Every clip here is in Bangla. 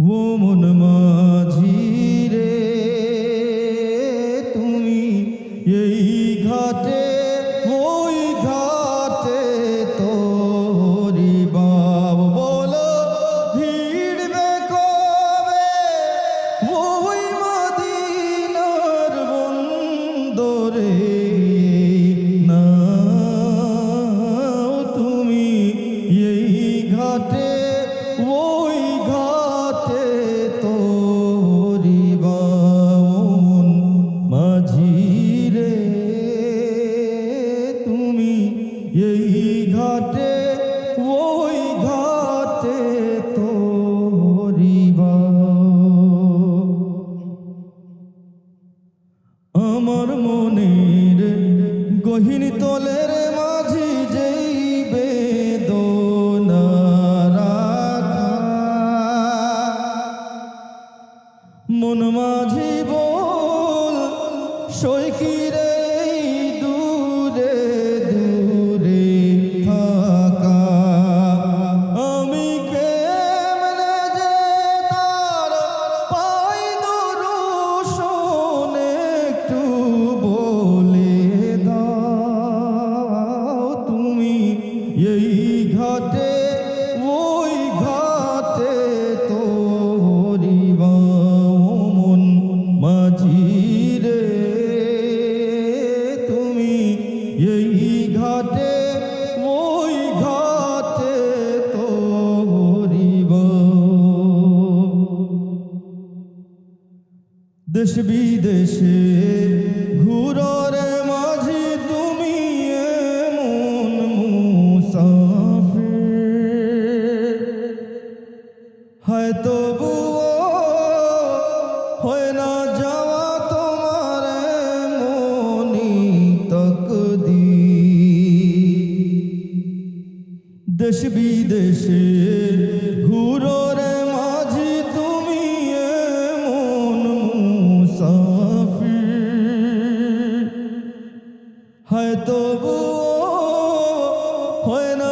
ও মন মাঝি ঘাটে ওই ঘাটে তোরি বাউ আমার মনের গহীন তলের মাঝি যেই মন মাঝি বল সৈকিরে দেশ বিদেশে ঘুররে মাঝি, তুমি এমন মুসাফির। হয়তো বুয়ো হয় না যাওয়া তোমার মনি তকদি দেশ বিদেশে হয়তো হয় না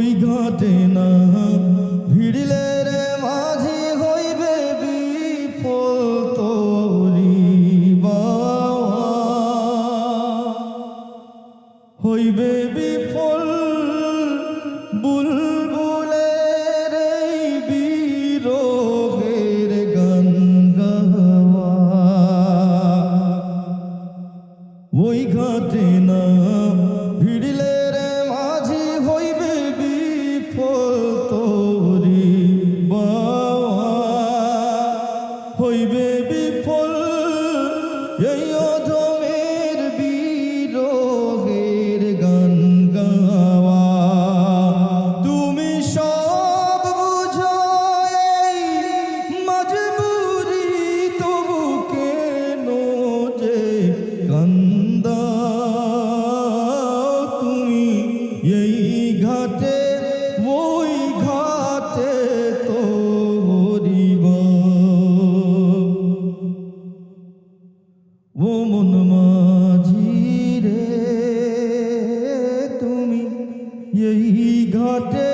ওই ঘটে না। ভিড়লে রে মাঝি হইবে বিফল তোরি হইবে বিফল বুলবুলের এই অধমের বিরোহের গান গাওয়া। তুমি সব বুঝো মজবুরি তবু কেন যে কান্দাও your day.